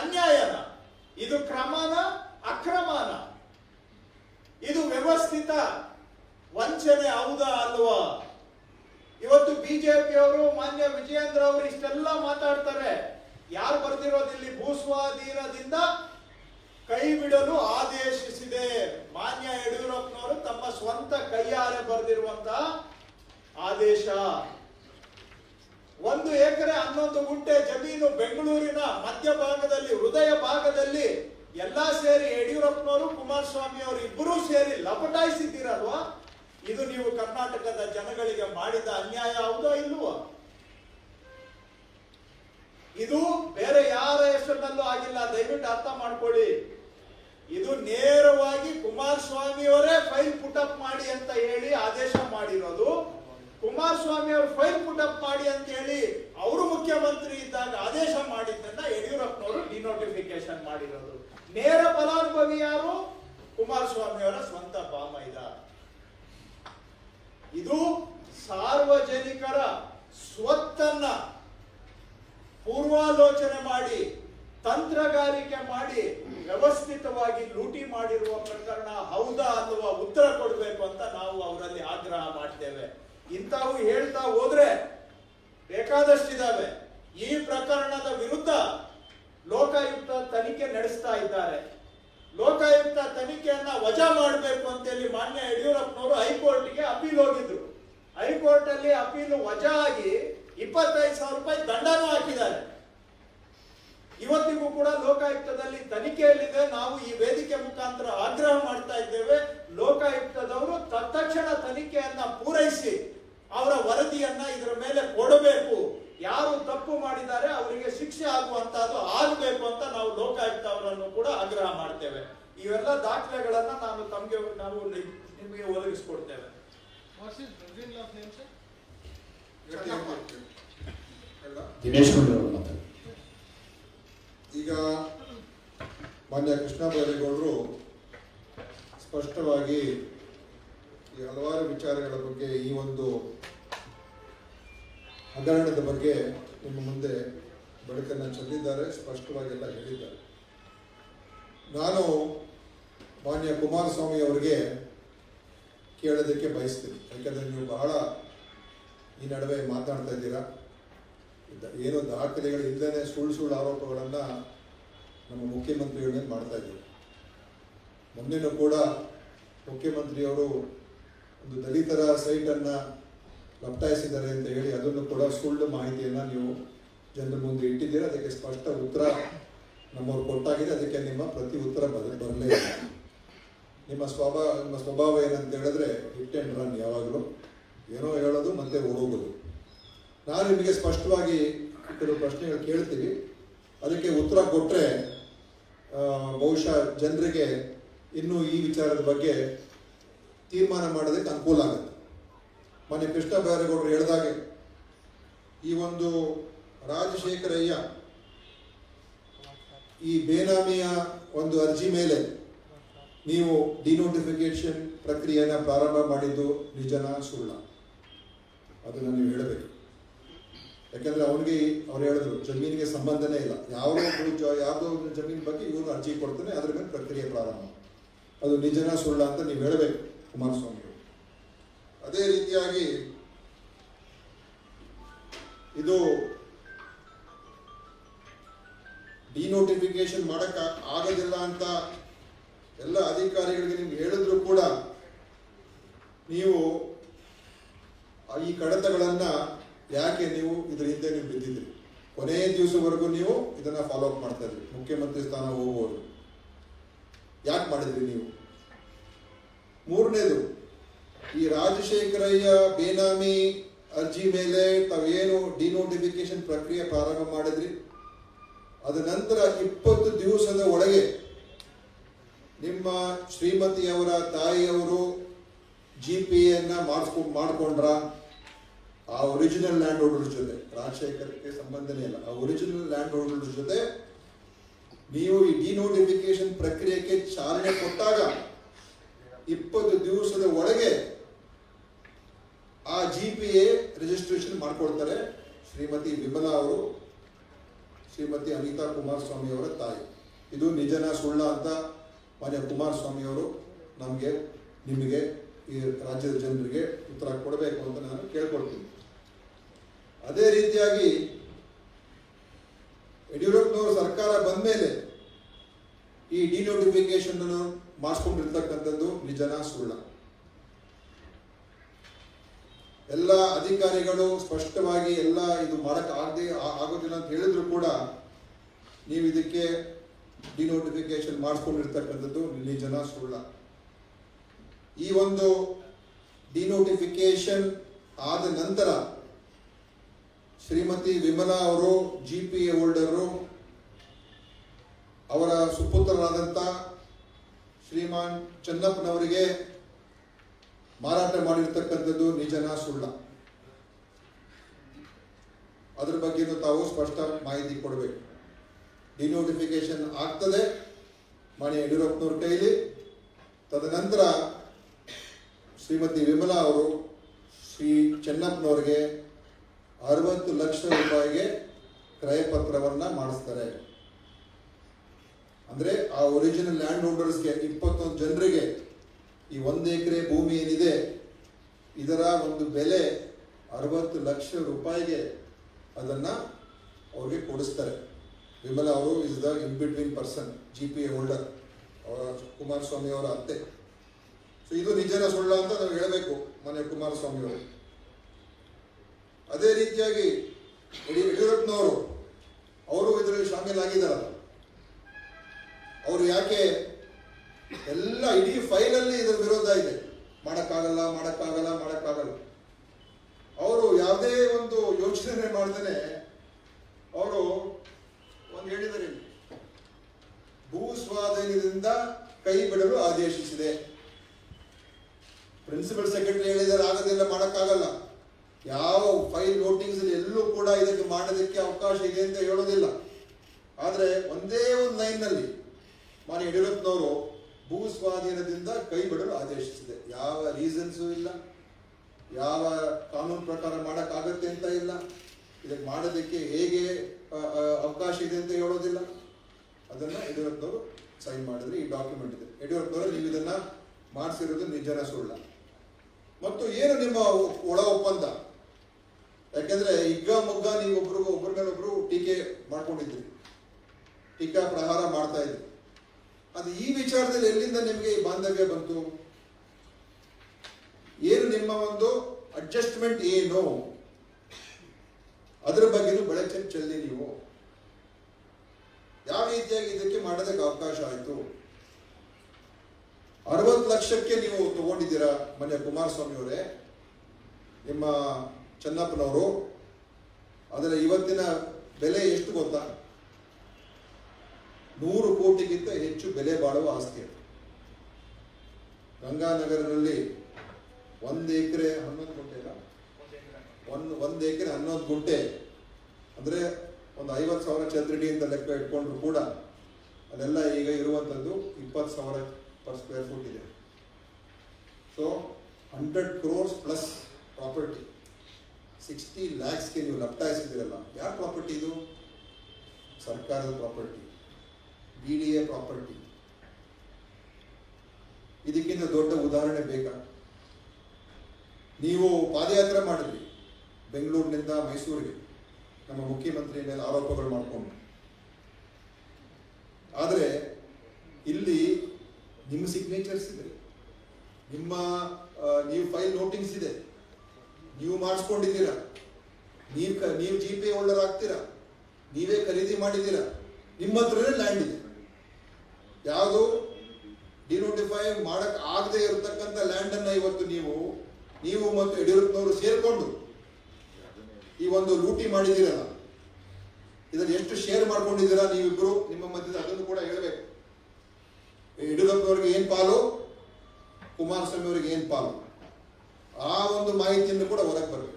ಅನ್ಯಾಯನ? ಇದು ಕ್ರಮನ, ಅಕ್ರಮನ? ಇದು ವ್ಯವಸ್ಥಿತ ವಂಚನೆ ಹೌದಾ ಅಲ್ವಾ? ಇವತ್ತು ಬಿಜೆಪಿಯವರು, ಮಾನ್ಯ ವಿಜಯೇಂದ್ರ ಅವರು ಇಷ್ಟೆಲ್ಲ ಮಾತಾಡ್ತಾರೆ. ಯಾರು ಬರ್ತಿರೋದಿಲ್ಲಿ ಇಲ್ಲಿ ಭೂಸ್ವಾಧೀನದಿಂದ ಕೈ ಬಿಡಲು ಆದೇಶಿಸಿದೆ. ಮಾನ್ಯ ಯಡಿಯೂರಪ್ಪನವರು ತಮ್ಮ ಸ್ವಂತ ಕೈಯಾರೆ ಬರೆದಿರುವಂತಹ ಆದೇಶ. ಒಂದು ಎಕರೆ ಹನ್ನೊಂದು ಗುಂಟೆ ಜಮೀನು ಬೆಂಗಳೂರಿನ ಮಧ್ಯ ಭಾಗದಲ್ಲಿ, ಹೃದಯ ಭಾಗದಲ್ಲಿ ಎಲ್ಲಾ ಸೇರಿ ಯಡಿಯೂರಪ್ಪನವರು ಕುಮಾರಸ್ವಾಮಿ ಅವರು ಇಬ್ಬರೂ ಸೇರಿ ಲಪಟಾಯಿಸಿದ್ದೀರಲ್ವಾ? ಇದು ನೀವು ಕರ್ನಾಟಕದ ಜನಗಳಿಗೆ ಮಾಡಿದ ಅನ್ಯಾಯ ಯಾವುದೋ ಇಲ್ವೋ ಇದು ಬೇರೆ ಯಾರ ಹೆಸರಿನಲ್ಲೂ ಆಗಿಲ್ಲ. ದಯವಿಟ್ಟು ಅರ್ಥ ಮಾಡ್ಕೊಳ್ಳಿ. ಇದು ನೇರವಾಗಿ ಕುಮಾರಸ್ವಾಮಿ ಅವರೇ ಫೈಲ್ ಅಪ್ ಮಾಡಿ ಅಂತ ಹೇಳಿ ಆದೇಶ ಮಾಡಿರೋದು. ಕುಮಾರಸ್ವಾಮಿ ಅವರು ಫೈಲ್ ಪುಟಪ್ ಮಾಡಿ ಅಂತ ಹೇಳಿ ಅವರು ಮುಖ್ಯಮಂತ್ರಿ ಇದ್ದಾಗ ಆದೇಶ ಮಾಡಿದ್ದನ್ನ ಯಡಿಯೂರಪ್ಪನವರು ಡಿನೋಟಿಫಿಕೇಶನ್ ಮಾಡಿರೋದು. ನೇರ ಫಲಾನುಭವಿ ಯಾರು? ಕುಮಾರಸ್ವಾಮಿ ಅವರ ಸ್ವಂತ ಬಾಮೈದ. ಇದು ಸಾರ್ವಜನಿಕರ ಸ್ವತ್ತನ್ನ ಪೂರ್ವಾಲೋಚನೆ ಮಾಡಿ ತಂತ್ರಗಾರಿಕೆ ಮಾಡಿ ವ್ಯವಸ್ಥಿತವಾಗಿ ಲೂಟಿ ಮಾಡಿರುವ ಪ್ರಕರಣ ಹೌದಾ ಅಥವಾ ಉತ್ತರ ಕೊಡಬೇಕು ಅಂತ ನಾವು ಅವರಲ್ಲಿ ಆಗ್ರಹ ಮಾಡ್ತೇವೆ. ಇಂಥವು ಹೇಳ್ತಾ ಹೋದ್ರೆ ಬೇಕಾದಷ್ಟಿದಾವೆ ಈ ಪ್ರಕರಣದ ವಿರುದ್ಧ ಲೋಕಾಯುಕ್ತ ತನಿಖೆ ನಡೆಸ್ತಾ ಇದ್ದಾರೆ. ಲೋಕಾಯುಕ್ತ ತನಿಖೆಯನ್ನ ವಜಾ ಮಾಡಬೇಕು ಅಂತೇಳಿ ಮಾನ್ಯ ಯಡಿಯೂರಪ್ಪನವರು ಹೈಕೋರ್ಟ್ಗೆ ಅಪೀಲ್ ಹೋಗಿದ್ರು. ಹೈಕೋರ್ಟ್ ಅಲ್ಲಿ ಅಪೀಲು ವಜಾ ಆಗಿ ಇಪ್ಪತ್ತೈದು ಸಾವಿರ ರೂಪಾಯಿ ದಂಡನೂ ಹಾಕಿದ್ದಾರೆ. ಇವತ್ತಿಗೂ ಕೂಡ ಲೋಕಾಯುಕ್ತದಲ್ಲಿ ತನಿಖೆಯಲ್ಲಿದೆ. ನಾವು ಈ ವೇದಿಕೆ ಮುಖಾಂತರ ಆಗ್ರಹ ಮಾಡ್ತಾ ಇದ್ದೇವೆ. ಲೋಕಾಯುಕ್ತದವರು ತತ್ಕ್ಷಣ ತನಿಖೆಯನ್ನ ಪೂರೈಸಿ ಅವರ ವರದಿಯನ್ನ ಇದರ ಮೇಲೆ ಕೊಡಬೇಕು. ಯಾರು ತಪ್ಪು ಮಾಡಿದ್ದಾರೆ ಅವರಿಗೆ ಶಿಕ್ಷೆ ಆಗುವಂತಹದ್ದು ಆಗಬೇಕು ಅಂತ ನಾವು ಲೋಕಾಯುಕ್ತ ಅವರನ್ನು ಕೂಡ ಆಗ್ರಹ ಮಾಡ್ತೇವೆ. ಇವೆಲ್ಲ ದಾಖಲೆಗಳನ್ನ ನಾನು ತಮಗೆ ನಾವು ನಿಮಗೆ ಒದಗಿಸ್ಕೊಡ್ತೇವೆ?
ದಿನೇಶ್ ಗುಂಡೂರಾವ್ ಮಾತಾಡಿ
ಈಗ ಮಾನ್ಯ ಕೃಷ್ಣ ಬೈರೇಗೌಡರು ಸ್ಪಷ್ಟವಾಗಿ ಈ ಹಲವಾರು ವಿಚಾರಗಳ ಬಗ್ಗೆ ಈ ಒಂದು ಹಗರಣದ ಬಗ್ಗೆ ನಿಮ್ಮ ಮುಂದೆ ಬೆಳಕನ್ನು ಚೆಲ್ಲಿದ್ದಾರೆ ಸ್ಪಷ್ಟವಾಗಿ ಎಲ್ಲ ಹೇಳಿದ್ದಾರೆ. ನಾನು ಮಾನ್ಯ ಕುಮಾರಸ್ವಾಮಿ ಅವರಿಗೆ ಕೇಳೋದಕ್ಕೆ ಬಯಸ್ತೀನಿ. ಯಾಕೆಂದರೆ ನೀವು ಬಹಳ ಈ ನಡುವೆ ಮಾತಾಡ್ತಾ ಇದ್ದೀರಾ. ಏನೋ ಏನು ದಾಖಲೆಗಳು ಇಲ್ಲದೇ ಸುಳ್ಳು ಸುಳ್ಳು ಆರೋಪಗಳನ್ನು ನಮ್ಮ ಮುಖ್ಯಮಂತ್ರಿಗಳ ಮಾಡ್ತಾ ಇದ್ದೀವಿ. ಮೊನ್ನೆನೂ ಕೂಡ ಮುಖ್ಯಮಂತ್ರಿಯವರು ಒಂದು ದಲಿತರ ಸೈಟನ್ನು ಲಪ್ಟಾಯಿಸಿದ್ದಾರೆ ಅಂತ ಹೇಳಿ ಅದನ್ನು ಕೂಡ ಸುಳ್ಳು ಮಾಹಿತಿಯನ್ನು ನೀವು ಜನರ ಮುಂದೆ ಇಟ್ಟಿದ್ದೀರ. ಅದಕ್ಕೆ ಸ್ಪಷ್ಟ ಉತ್ತರ ನಮ್ಮವ್ರು ಕೊಟ್ಟಾಗಿದೆ. ಅದಕ್ಕೆ ನಿಮ್ಮ ಪ್ರತಿ ಉತ್ತರ ಬದಲು ಬರಲೇ ಇಲ್ಲ. ನಿಮ್ಮ ಸ್ವಭಾವ ನಿಮ್ಮ ಸ್ವಭಾವ ಏನಂತ ಹೇಳಿದ್ರೆ ಹಿಟ್ ಆ್ಯಂಡ್ ರನ್ ಯಾವಾಗಲೂ. ಏನೋ ಹೇಳೋದು ಮತ್ತೆ ಹೋಗೋದು ನಾನು ನಿಮಗೆ ಸ್ಪಷ್ಟವಾಗಿ ಕೆಲವು ಪ್ರಶ್ನೆಗಳು ಕೇಳ್ತೀವಿ ಅದಕ್ಕೆ ಉತ್ತರ ಕೊಟ್ಟರೆ ಬಹುಶಃ ಜನರಿಗೆ ಇನ್ನೂ ಈ ವಿಚಾರದ ಬಗ್ಗೆ ತೀರ್ಮಾನ ಮಾಡೋದಕ್ಕೆ ಅನುಕೂಲ ಆಗುತ್ತೆ. ಮೊನ್ನೆ ಕೃಷ್ಣ ಬೈರೇಗೌಡರು ಹೇಳಿದಾಗೆ ಈ ಒಂದು ರಾಜಶೇಖರಯ್ಯ ಈ ಬೇನಾಮಿಯ ಒಂದು ಅರ್ಜಿ ಮೇಲೆ ನೀವು ಡಿನೋಟಿಫಿಕೇಶನ್ ಪ್ರಕ್ರಿಯೆಯನ್ನು ಪ್ರಾರಂಭ ಮಾಡಿದ್ದು ನಿಜನ ಸುಳ್ಳ? ಅದನ್ನು ನೀವು ಹೇಳಬೇಕು. ಯಾಕಂದ್ರೆ ಅವನಿಗೆ, ಅವ್ರು ಹೇಳಿದ್ರು, ಜಮೀನಿಗೆ ಸಂಬಂಧನೇ ಇಲ್ಲ ಯಾವುದೋ ಒಂದು ಯಾವುದೋ ಒಂದು ಜಮೀನ್ ಬಗ್ಗೆ ಇವನು ಅರ್ಜಿ ಕೊಡ್ತಾನೆ, ಅದ್ರ ಮೇಲೆ ಪ್ರಕ್ರಿಯೆ ಪ್ರಾರಂಭ ಅದು ನಿಜನ ಸುಳ್ಳ ಅಂತ ನೀವು ಹೇಳಬೇಕು ಕುಮಾರಸ್ವಾಮಿ. ಅದೇ ರೀತಿಯಾಗಿ ಇದು ಡಿನೋಟಿಫಿಕೇಶನ್ ಮಾಡಕ್ಕ ಆಗೋದಿಲ್ಲ ಅಂತ ಎಲ್ಲ ಅಧಿಕಾರಿಗಳಿಗೆ ನಿಮ್ಗೆ ಹೇಳಿದ್ರು ಕೂಡ ನೀವು ಈ ಕಡತಗಳನ್ನ ಯಾಕೆ ನೀವು ಇದ್ರ ಹಿಂದೆ ನೀವು ಬಿದ್ದಿದ್ರಿ? ಕೊನೆಯ ದಿವಸವರೆಗೂ ನೀವು ಇದನ್ನ ಫಾಲೋ ಅಪ್ ಮಾಡ್ತಾ ಇದ್ರಿ. ಮುಖ್ಯಮಂತ್ರಿ ಸ್ಥಾನ ಹೋಗುವವರು ಯಾಕೆ ಮಾಡಿದ್ರಿ ನೀವು? ಮೂರನೇದು, ಈ ರಾಜಶೇಖರಯ್ಯ ಬೇನಾಮಿ ಅರ್ಜಿ ಮೇಲೆ ತಾವೇನು ಡಿನೋಟಿಫಿಕೇಶನ್ ಪ್ರಕ್ರಿಯೆ ಪ್ರಾರಂಭ ಮಾಡಿದ್ರಿ? ಅದ ನಂತರ ಇಪ್ಪತ್ತು ದಿವಸದ ಒಳಗೆ ನಿಮ್ಮ ಶ್ರೀಮತಿಯವರ ತಾಯಿಯವರು ಜಿ ಪಿ ಎನ್ನ ಮಾಡಿಸ್ಕೊಂಡು ಮಾಡ್ಕೊಂಡ್ರ? ಆ ಒರಿಜಿನಲ್ ಲ್ಯಾಂಡ್ ಹೋಲ್ಡರ್ ಜೊತೆ, ರಾಜಶೇಖರಕ್ಕೆ ಸಂಬಂಧನೇ ಇಲ್ಲ. ಆ ಒರಿಜಿನಲ್ ಲ್ಯಾಂಡ್ ಹೋಲ್ಡರ್ ಜೊತೆ ನೀವು ಈ ಡಿನೋಟಿಫಿಕೇಶನ್ ಪ್ರಕ್ರಿಯೆಗೆ ಚಾಲನೆ ಕೊಟ್ಟಾಗ ಇಪ್ಪತ್ತು ದಿವಸದ ಒಳಗೆ ಆ ಜಿ ಪಿ ಎ ರಿಜಿಸ್ಟ್ರೇಷನ್ ಮಾಡ್ಕೊಳ್ತಾರೆ ಶ್ರೀಮತಿ ವಿಮಲಾ ಅವರು, ಶ್ರೀಮತಿ ಅನಿತಾ ಕುಮಾರಸ್ವಾಮಿ ಅವರ ತಾಯಿ. ಇದು ನಿಜನ ಸುಳ್ಳ ಅಂತ ಮಾನ್ಯ ಕುಮಾರಸ್ವಾಮಿ ಅವರು ನಮಗೆ, ನಿಮಗೆ ಈ ರಾಜ್ಯದ ಜನರಿಗೆ ಉತ್ತರ ಕೊಡಬೇಕು ಅಂತ ನಾನು ಕೇಳ್ಕೊಳ್ತೀನಿ. ಅದೇ ರೀತಿಯಾಗಿ ಯಡಿಯೂರಪ್ಪನವರು ಸರ್ಕಾರ ಬಂದ ಮೇಲೆ ಈ ಡಿನೋಟಿಫಿಕೇಶನ್ ಅನ್ನು ಮಾಡಿಸ್ಕೊಂಡಿರ್ತಕ್ಕಂಥದ್ದು ನಿಜನ ಸುಳ್ಳ. ಎಲ್ಲ ಅಧಿಕಾರಿಗಳು ಸ್ಪಷ್ಟವಾಗಿ ಎಲ್ಲ ಇದು ಮಾಡಕ್ ಆಗದೆ ಆಗೋದಿಲ್ಲ ಅಂತ ಹೇಳಿದ್ರು ಕೂಡ ನೀವು ಇದಕ್ಕೆ ಡಿನೋಟಿಫಿಕೇಶನ್ ಮಾಡಿಸ್ಕೊಂಡಿರ್ತಕ್ಕಂಥದ್ದು ನಿಜನ ಸುಳ್ಳ. ಈ ಒಂದು ಡಿನೋಟಿಫಿಕೇಶನ್ ಆದ ನಂತರ ಶ್ರೀಮತಿ ವಿಮಲಾ ಅವರು ಜಿ ಪಿ ಎ ಹೋಲ್ಡರು ಅವರ ಸುಪುತ್ರರಾದಂಥ ಶ್ರೀಮಾನ್ ಚೆನ್ನಪ್ಪನವರಿಗೆ ಮಾರಾಟ ಮಾಡಿರ್ತಕ್ಕಂಥದ್ದು ನಿಜನ ಸುಳ್ಳ. ಅದ್ರ ಬಗ್ಗೆನೂ ತಾವು ಸ್ಪಷ್ಟ ಮಾಹಿತಿ ಕೊಡಬೇಕು. ಡಿನೋಟಿಫಿಕೇಶನ್ ಆಗ್ತದೆ ಮಾಡಿ ಯಡಿಯೂರಪ್ಪನವ್ರ ಕೈಲಿ. ತದನಂತರ ಶ್ರೀಮತಿ ವಿಮಲಾ ಅವರು ಶ್ರೀ ಚೆನ್ನಪ್ಪನವರಿಗೆ ಅರವತ್ತು ಲಕ್ಷ ರೂಪಾಯಿಗೆ ಕ್ರಯ ಪತ್ರವನ್ನ ಮಾಡಿಸ್ತಾರೆ. ಅಂದ್ರೆ ಆ ಒರಿಜಿನಲ್ ಲ್ಯಾಂಡ್ ಹೋಲ್ಡರ್ಸ್ಗೆ ಇಪ್ಪತ್ತೊಂದು ಜನರಿಗೆ ಈ ಒಂದು ಎಕರೆ ಭೂಮಿ ಏನಿದೆ, ಇದರ ಒಂದು ಬೆಲೆ ಅರವತ್ತು ಲಕ್ಷ ರೂಪಾಯಿಗೆ ಅದನ್ನ ಅವ್ರಿಗೆ ಕೊಡಿಸ್ತಾರೆ. ವಿಮಲ ಅವರು is the in between person G P A holder ಅವರ ಕುಮಾರಸ್ವಾಮಿ ಅವರ ಅತ್ತೆ. ಸೊ ಇದು ನಿಜನ ಸುಳ್ಳ ಅಂತ ನಾವು ಹೇಳಬೇಕು ಮನೆ ಕುಮಾರಸ್ವಾಮಿ ಅವರು ಅದೇ ರೀತಿಯಾಗಿ ಯಡಿ- ಯಡಿಯೂರಪ್ಪನವರು ಅವರು ಇದರಲ್ಲಿ ಶಾಮೀಲಾಗಿದ್ದಾರಲ್ಲ ಅವರು ಯಾಕೆ ಎಲ್ಲ ಇಡೀ ಫೈಲಲ್ಲಿ ಇದರ ವಿರೋಧ ಇದೆ. ಮಾಡೋಕ್ಕಾಗಲ್ಲ, ಮಾಡಕ್ಕಾಗಲ್ಲ, ಮಾಡೋಕ್ಕಾಗಲ್ಲ. ಅವರು ಯಾವುದೇ ಒಂದು ಯೋಚನೆ ಮಾಡ್ದೇನೆ ಅವರು ಒಂದು ಹೇಳಿದ್ದಾರೆ. ಇಲ್ಲಿ. ಭೂ ಸ್ವಾಧೀನದಿಂದ ಕೈ ಬಿಡಲು ಆದೇಶಿಸಿದೆ. ಪ್ರಿನ್ಸಿಪಲ್ ಸೆಕ್ರೆಟರಿ ಹೇಳಿದರೆ ಆಗೋದಿಲ್ಲ, ಮಾಡಕ್ಕಾಗಲ್ಲ. ಯಾವ ಫೈಲ್ ನೋಟಿಂಗ್ಸ್ ಎಲ್ಲೂ ಕೂಡ ಇದಕ್ಕೆ ಮಾಡೋದಕ್ಕೆ ಅವಕಾಶ ಇದೆ ಅಂತ ಹೇಳೋದಿಲ್ಲ. ಆದರೆ ಒಂದೇ ಒಂದು ಲೈನ್ನಲ್ಲಿ ಮಾನ್ಯ ಯಡಿಯೂರಪ್ಪನವರು ಭೂ ಸ್ವಾಧೀನದಿಂದ ಕೈ ಬಿಡಲು ಆದೇಶಿಸಿದೆ. ಯಾವ ರೀಸನ್ಸು ಇಲ್ಲ. ಯಾವ ಕಾನೂನು ಪ್ರಕಾರ ಮಾಡೋಕ್ಕಾಗತ್ತೆ ಅಂತ ಇಲ್ಲ. ಇದಕ್ಕೆ ಮಾಡೋದಕ್ಕೆ ಹೇಗೆ ಅವಕಾಶ ಇದೆ ಅಂತ ಹೇಳೋದಿಲ್ಲ. ಅದನ್ನ ಯಡಿಯೂರಪ್ಪನವರು ಸೈನ್ ಮಾಡಿದ್ರೆ ಈ ಡಾಕ್ಯುಮೆಂಟ್ ಇದೆ. ಯಡಿಯೂರಪ್ಪನವರು ನೀವು ಇದನ್ನ ಮಾಡಿಸಿರೋದು ನಿಜನ ಸುಳ್ಳ. ಮತ್ತು ಏನು ನಿಮ್ಮ ಒಳ ಒಪ್ಪಂದ? ಯಾಕೆಂದ್ರೆ ಹಿಗ್ಗ ಮುಗ್ಗ ನೀವು ಒಬ್ರಿಗೂ ಒಬ್ಬರ ಮೇಲೆ ಒಬ್ರು ಟೀಕೆ ಮಾಡ್ಕೊಂಡಿದ್ರಿ. ಟೀಕಾ ಪ್ರಹಾರ ಮಾಡ್ತಾ ಇದ್ರಿ. ಅದು ಈ ವಿಚಾರದಲ್ಲಿ ಎಲ್ಲಿಂದ ನಿಮಗೆ ಈ ಬಾಂಧವ್ಯ ಬಂತು? ಏನು ನಿಮ್ಮ ಒಂದು ಅಡ್ಜಸ್ಟ್ಮೆಂಟ್ ಏನು? ಅದರ ಬಗ್ಗೆನೂ ಬೆಳಕಿನ ಚೆಲ್ಲಿ ನೀವು. ಯಾವ ರೀತಿಯಾಗಿ ಇದಕ್ಕೆ ಮಾಡೋದಕ್ಕೆ ಅವಕಾಶ ಆಯಿತು? ಅರವತ್ತು ಲಕ್ಷಕ್ಕೆ ನೀವು ತಗೊಂಡಿದ್ದೀರಾ ಮನೆ ಕುಮಾರಸ್ವಾಮಿ ಅವರೇ ನಿಮ್ಮ ಚೆನ್ನಪ್ಪನವರು ಅದರ ಇವತ್ತಿನ ಬೆಲೆ ಎಷ್ಟು ಗೊತ್ತಾ? ನೂರು ಕೋಟಿಗಿಂತ ಹೆಚ್ಚು ಬೆಲೆ ಬಾಳುವ ಆಸ್ತಿ ಅದು. ಗಂಗಾನಗರದಲ್ಲಿ ಒಂದು ಎಕರೆ ಹನ್ನೊಂದು ಗುಂಟೆ ಇಲ್ಲ ಒಂದು ಒಂದು ಎಕರೆ ಹನ್ನೊಂದು ಗುಂಟೆ. ಅಂದ್ರೆ ಒಂದು ಐವತ್ತು ಸಾವಿರ ಚದರಡಿ ಅಂತ ಲೆಕ್ಕ ಇಟ್ಕೊಂಡ್ರು ಕೂಡ ಅದೆಲ್ಲ ಈಗ ಇರುವಂಥದ್ದು ಇಪ್ಪತ್ತು ಸಾವಿರ ಪರ್ ಸ್ಕ್ವೇರ್ ಫುಟ್ ಇದೆ. So hundred crores plus property sixty ಲ್ಯಾಕ್ಸ್ಗೆ ನೀವು ಲಪ್ಟಾಯಿಸಿದಿರಲ್ಲ ಯಾರ ಪ್ರಾಪರ್ಟಿ ಇದು ಸರ್ಕಾರದ property B D A property ಇದಕ್ಕಿಂತ ದೊಡ್ಡ ಉದಾಹರಣೆ ಬೇಕಾ? ನೀವು ಪಾದಯಾತ್ರೆ ಮಾಡಿದ್ರಿ, ಬೆಂಗಳೂರಿನಿಂದ ಮೈಸೂರಿಗೆ. ನಮ್ಮ ಮುಖ್ಯಮಂತ್ರಿ ಮೇಲೆ ಆರೋಪಗಳು ಮಾಡಿಕೊಂಡು. ಆದರೆ, ಇಲ್ಲಿ ನಿಮ್ಮ ಸಿಗ್ನೇಚರ್ಸ್ ಇದೆ. ನಿಮ್ಮ ನೀವು ಫೈಲ್ ನೋಟಿಂಗ್ಸ್ ಇದೆ. ನೀವು ಮಾಡಿಸ್ಕೊಂಡಿದ್ದೀರಾ? ನೀವು ಕ, ನೀವು ಜಿ ಪಿ ಆಗ್ತೀರಾ ನೀವೇ ಖರೀದಿ ಮಾಡಿದ್ದೀರಾ? ನಿಮ್ಮ ಹತ್ರನೇ ಲ್ಯಾಂಡ್ ಇದೆ. ಯಾವುದು? ಡಿನೋಟಿಫೈ ಮಾಡಕ್ ಆಗದೆ ಇರತಕ್ಕಂಥ ಲ್ಯಾಂಡ್ ಅನ್ನ ಇವತ್ತು ನೀವು ನೀವು ಮತ್ತು ಯಡಿಯೂರಪ್ಪನವರು ಸೇರಿಕೊಂಡು ಈ ಒಂದು ಲೂಟಿ ಮಾಡಿದ್ದೀರಲ್ಲ, ಇದನ್ನು ಎಷ್ಟು ಶೇರ್ ಮಾಡ್ಕೊಂಡಿದ್ದೀರಾ ನೀವಿಬ್ರು? ನಿಮ್ಮ ಮಧ್ಯದ ಅದನ್ನು ಕೂಡ ಹೇಳಬೇಕು. ಯಡಿಯೂರಪ್ಪನವ್ರಿಗೆ ಏನು ಪಾಲು? ಕುಮಾರಸ್ವಾಮಿ ಅವರಿಗೆ ಏನು ಪಾಲು? ಆ ಒಂದು ಮಾಹಿತಿಯನ್ನು ಕೂಡ ಹೊರಗೆ ಬರಬೇಕು.